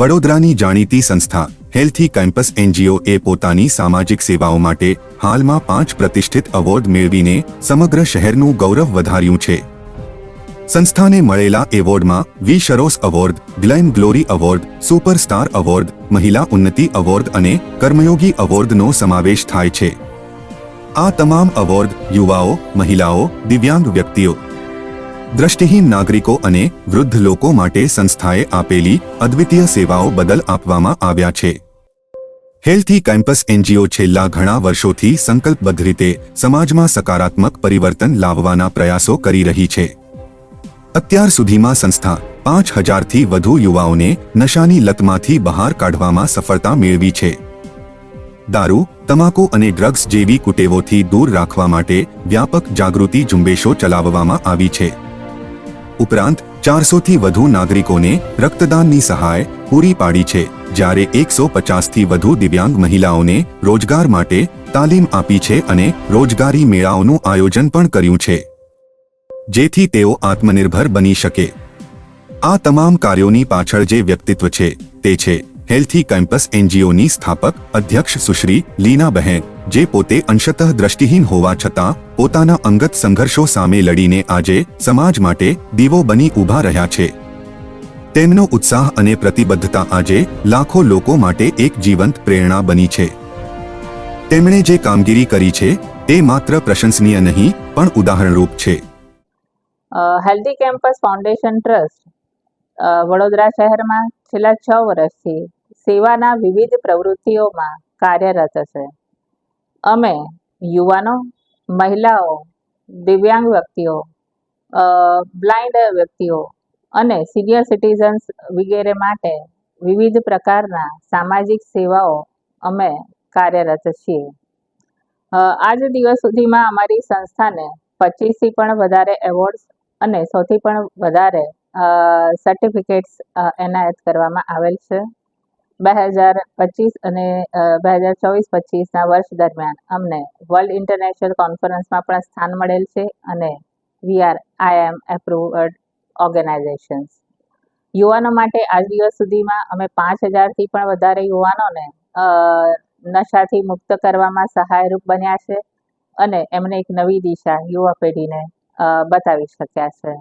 વડોદરાની જાણીતી સંસ્થા, હેલ્થી કેમ્પસ એનજીઓ એ પોતાની સામાજિક સેવાઓ માટે હાલમાં પાંચ પ્રતિષ્ઠિત એવોર્ડ મેળવીને સમગ્ર શહેરનું ગૌરવ વધાર્યું છે. સંસ્થાને મળેલા એવોર્ડમાં વી. શરોસ award glam glory award, superstar award, મહિલા ઉન્નતિ એવોર્ડ અને કર્મયોગી એવોર્ડનો સમાવેશ થાય છે. આ તમામ એવોર્ડ યુવાઓ, મહિલાઓ, દિવ્યાંગ વ્યક્તિઓ દ્રષ્ટિહીન નાગરિકો અને વૃદ્ધ લોકો માટે સંસ્થાએ આપેલી અદ્વિતીય સેવાઓ બદલ આપવામાં આવ્યા છે. હેલ્થી કેમ્પસ એનજીઓ છેલ્લા ઘણા વર્ષોથી સંકલ્પબદ્ધ રીતે સમાજમાં સકારાત્મક પરિવર્તન લાવવાના પ્રયાસો કરી રહી છે. અત્યાર સુધીમાં સંસ્થા પાંચ હજારથી વધુ યુવાઓને નશાની લતમાંથી બહાર કાઢવામાં સફળતા મેળવી છે. દારૂ, તમાકુ અને ડ્રગ્સ જેવી કુટેવોથી દૂર રાખવા માટે વ્યાપક જાગૃતિ ઝુંબેશો ચલાવવામાં આવી છે. ઉપરાંત ચારસોથી વધુ નાગરિકોને રક્તદાનની સહાય પૂરી પાડી છે, જ્યારે એકસો પચાસથી વધુ દિવ્યાંગ મહિલાઓને રોજગાર માટે તાલીમ આપી છે અને રોજગારી મેળાઓનું આયોજન પણ કર્યું છે. જેથી તેઓ આત્મનિર્ભર બની શકે. આ તમામ કાર્યોની પાછળ જે વ્યક્તિત્વ છે, તે છે. હેલ્થી કેમ્પસ એનજીઓની સ્થાપક અધ્યક્ષ સુશ્રી લીનાબહેન જે પોતે અંશતઃ દ્રષ્ટિહીન હોવા છતાં, પોતાના અંગત સંઘર્ષો સામે લડીને આજે સમાજ માટે દીવો બની ઊભા રહ્યા છે. તેમનો ઉત્સાહ અને પ્રતિબદ્ધતા આજે લાખો લોકો માટે એક જીવંત પ્રેરણા બની છે. તેમણે જે કામગીરી કરી છે, તે માત્ર પ્રશંસનીય નહીં, પણ ઉદાહરણરૂપ છે. Healthy campus foundation trust Vadodara શહેરમાં છેલ્લા છ વર્ષથી સેવાના વિવિધ પ્રવૃત્તિઓમાં કાર્યરત છે. અમે યુવાનો, મહિલાઓ, દિવ્યાંગ વ્યક્તિઓ બ્લાઇન્ડ વ્યક્તિઓ અને સિનિયર સિટીઝન્સ વગેરે માટે વિવિધ પ્રકારના સામાજિક સેવાઓ અમે કાર્યરત છીએ. આજ દિવસ સુધીમાં અમારી સંસ્થાને પચીસથી પણ વધારે એવોર્ડ્સ અને સૌથી પણ વધારે સર્ટિફિકેટ્સ એનાયત કરવામાં આવેલ છે. બે હજાર પચીસ અને બે હજાર ચોવીસ પચીસના વર્ષ દરમિયાન અમને વર્લ્ડ ઇન્ટરનેશનલ કોન્ફરન્સમાં પણ સ્થાન મળેલ છે અને V R I M approved organisations યુવાનો માટે આજ દિવસ સુધીમાં અમે પાંચ હજારથી પણ વધારે યુવાનોને નશાથી મુક્ત કરવામાં સહાયરૂપ બન્યા છે અને એમને એક નવી દિશા, યુવા પેઢીને બતાવી શક્યા છે.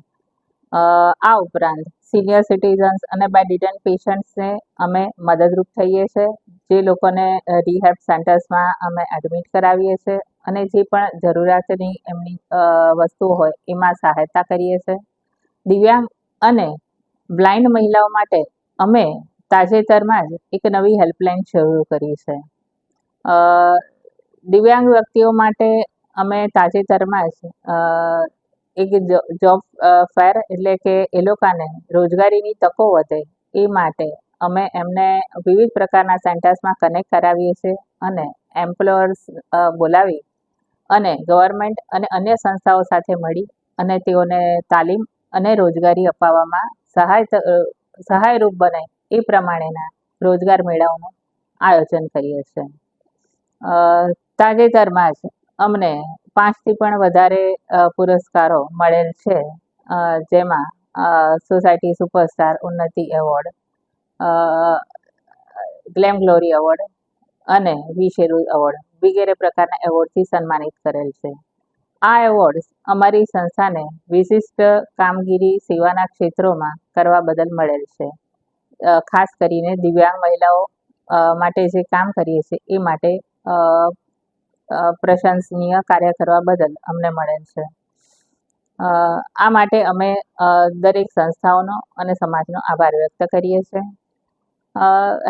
આ ઉપરાંત સિનિયર સિટીઝન્સ અને બાય ડિટેન પેશન્ટ્સને અમે મદદરૂપ થઈએ છીએ જે લોકોને રિહેબ સેન્ટર્સમાં અમે એડમિટ કરાવીએ છીએ અને જે પણ જરૂરિયાતની એમની વસ્તુ હોય એમાં સહાયતા કરીએ છીએ દિવ્યાંગ અને બ્લાઇન્ડ મહિલાઓ માટે અમે તાજેતરમાં જ એક નવી હેલ્પલાઇન શરૂ કરી છે. દિવ્યાંગ વ્યક્તિઓ માટે અમે તાજેતરમાં જ એક જોબ ફેર એટલે કે એ લોકોને રોજગારીની તકો વધે એ માટે અમે એમને વિવિધ પ્રકારના સેન્ટર્સમાં કનેક્ટ કરાવીએ છીએ અને એમ્પ્લોયર્સ બોલાવી અને ગવર્મેન્ટ અને અન્ય સંસ્થાઓ સાથે મળી અને તેઓને તાલીમ અને રોજગારી અપાવવામાં સહાય સહાયરૂપ બને એ પ્રમાણેના રોજગાર મેળાઓનું આયોજન કરીએ છીએ. તાજેતરમાં જ અમને પાંચથી પણ વધારે પુરસ્કારો મળેલ છે જેમાં સોસાયટી સુપરસ્ટાર ઉન્નતિ એવોર્ડ ગ્લેમ ગ્લોરી એવોર્ડ અને વી શેરુ એવોર્ડ વગેરે પ્રકારના એવોર્ડથી સન્માનિત કરેલ છે. આ એવોર્ડ્સ અમારી સંસ્થાને વિશિષ્ટ કામગીરી સેવાના ક્ષેત્રોમાં કરવા બદલ મળેલ છે. ખાસ કરીને દિવ્યાંગ મહિલાઓ માટે જે કામ કરીએ છીએ એ માટે પ્રશંસનીય કાર્ય કરવા બદલ અમને મળેલ છે. આ માટે અમે દરેક સંસ્થાઓનો અને સમાજનો આભાર વ્યક્ત કરીએ છીએ.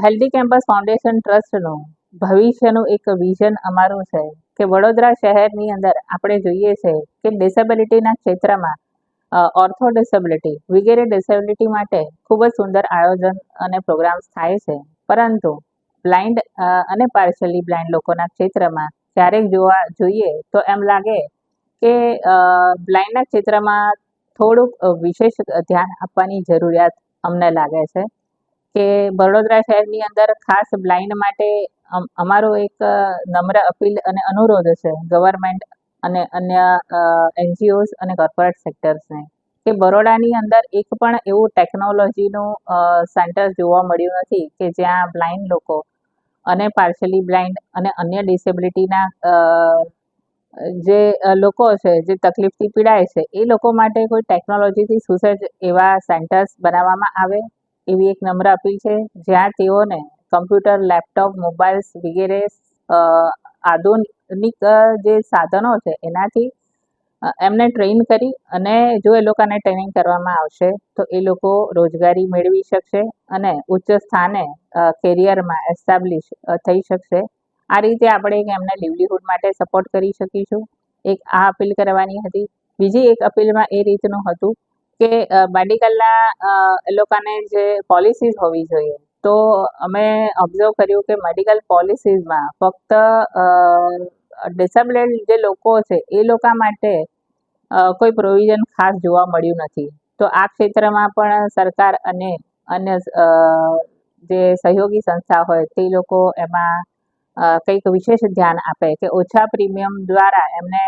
હેલ્ધી કેમ્પસ ફાઉન્ડેશન ટ્રસ્ટનું ભવિષ્યનું એક વિઝન અમારું છે કે વડોદરા શહેરની અંદર આપણે જોઈએ છે કે ડિસેબિલિટીના ક્ષેત્રમાં ઓર્થો ડિસેબિલિટી વગેરે ડિસેબિલિટી માટે ખૂબ જ સુંદર આયોજન અને પ્રોગ્રામ્સ થાય છે. પરંતુ બ્લાઇન્ડ અને પાર્શિયલી બ્લાઇન્ડ લોકોના ક્ષેત્રમાં ક્યારેક જોવા જોઈએ તો એમ લાગે કે બ્લાઇન્ડના ક્ષેત્રમાં થોડુંક વિશેષ ધ્યાન આપવાની જરૂરિયાત અમને લાગે છે. કે વડોદરા શહેરની અંદર ખાસ બ્લાઇન્ડ માટે અમ- અમારો એક નમ્ર અપીલ અને અનુરોધ છે ગવર્મેન્ટ અને અન્ય એનજીઓઝ અને કોર્પોરેટ સેક્ટર્સને કે બરોડાની અંદર એક પણ એવું ટેકનોલોજીનું સેન્ટર જોવા મળ્યું નથી કે જ્યાં બ્લાઇન્ડ લોકો અને પાર્શિયલી બ્લાઇન્ડ અને અન્ય ડિસેબિલિટીના જે લોકો છે, જે તકલીફથી પીડાય છે, એ લોકો માટે કોઈ ટેકનોલોજીથી સુસજ્જ એવા સેન્ટર્સ બનાવવામાં આવે? એવી એક નમ્ર અપીલ છે, જ્યાં તેઓને કમ્પ્યુટર લેપટોપ મોબાઈલ્સ વગેરે આધુનિક જે સાધનો છે, એનાથી એમને ટ્રેન કરી અને જો એ લોકોને ટ્રેનિંગ કરવામાં આવશે, તો એ લોકો રોજગારી મેળવી શકશે અને ઉચ્ચ સ્થાને કેરિયરમાં એસ્ટાબ્લિશ થઈ શકશે. આ રીતે આપણે એમને લીવલીહુડ માટે સપોર્ટ કરી શકીશું. એક આ અપીલ કરવાની હતી. બીજી એક અપીલમાં એ રીતનું હતું કે મેડિકલના એ લોકોને જે પોલિસીસ હોવી જોઈએ, તો અમે ઓબ્ઝર્વ કર્યું કે મેડિકલ પોલિસીઝમાં ફક્ત ડિસેબલેડ જે લોકો છે, એ લોકો માટે કોઈ પ્રોવિઝન ખાસ જોવા મળ્યું નથી. તો આ ક્ષેત્રમાં પણ સરકાર અને અન્ય જે સહયોગી સંસ્થા હોય, તે લોકો એમાં કંઈક વિશેષ ધ્યાન આપે કે ઓછા પ્રીમિયમ દ્વારા એમને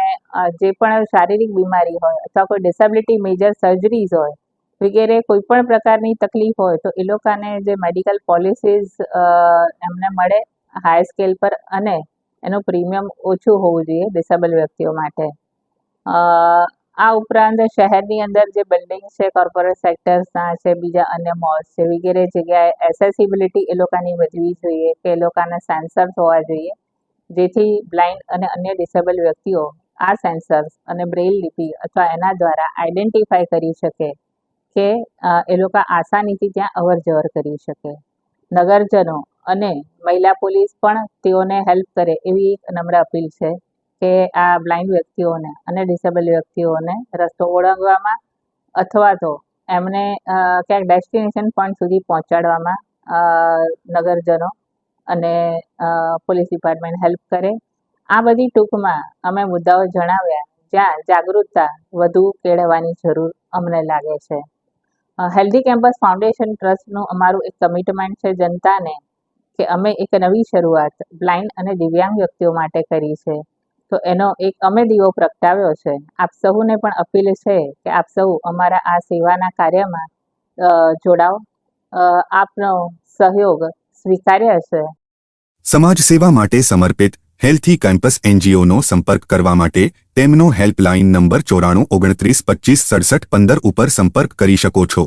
જે પણ શારીરિક બીમારી હોય અથવા કોઈ ડિસેબિલિટી મેજર સર્જરીઝ હોય, વગેરે કોઈ પણ પ્રકારની તકલીફ હોય, તો એ લોકોને જે મેડિકલ પોલિસીસ એમને મળે હાઈ સ્કેલ પર અને એનું પ્રીમિયમ ઓછું હોવું જોઈએ ડિસેબલ વ્યક્તિઓ માટે. આ ઉપરાંત શહેરની અંદર જે બિલ્ડિંગ છે, કોર્પોરેટ સેક્ટર્સના છે, બીજા અન્ય મોલ્સ છે, વગેરે જગ્યાએ એસેસિબિલિટી એ લોકોની વધવી જોઈએ કે એ લોકોના સેન્સર્સ હોવા જોઈએ. જેથી બ્લાઇન્ડ અને અન્ય ડિસેબલ વ્યક્તિઓ આ સેન્સર્સ અને બ્રેઇલ લિપિ અથવા એના દ્વારા આઈડેન્ટિફાઈ કરી શકે કે એ લોકો આસાનીથી ત્યાં અવર જવર કરી શકે. નગરજનો અને મહિલા પોલીસ પણ તેઓને હેલ્પ કરે એવી એક નમ્ર અપીલ છે કે આ બ્લાઇન્ડ વ્યક્તિઓને અને ડિસેબલ વ્યક્તિઓને રસ્તો ઓળંગવામાં અથવા તો એમને ક્યાંક ડેસ્ટિનેશન પોઈન્ટ સુધી પહોંચાડવામાં નગરજનો અને પોલીસ ડિપાર્ટમેન્ટ હેલ્પ કરે. આ બધી ટૂંકમાં અમે મુદ્દાઓ જણાવ્યા, જ્યાં જાગૃતતા વધુ કેળવવાની જરૂર અમને લાગે છે. હેલ્ધી કેમ્પસ ફાઉન્ડેશન ટ્રસ્ટનું અમારું એક કમિટમેન્ટ છે જનતાને કે અમે એક નવી શરૂઆત બ્લાઇન્ડ અને દિવ્યાંગ વ્યક્તિઓ માટે કરી છે. તો એનો એક અમે દીવો પ્રગટાવ્યો છે. આપ સૌને પણ અપીલ છે કે આપ સૌ અમારા આ સેવાના કાર્યમાં જોડાઓ. આપનો સહયોગ સ્વીકાર્ય છે. સમાજ સેવા માટે સમર્પિત હેલ્થી કેમ્પસ એનજીઓનો સંપર્ક કરવા માટે તેમનો હેલ્પલાઇન નંબર ચોરાણું ઓગણત્રીસ પચીસ સડસઠ પંદર ઉપર સંપર્ક કરી શકો છો.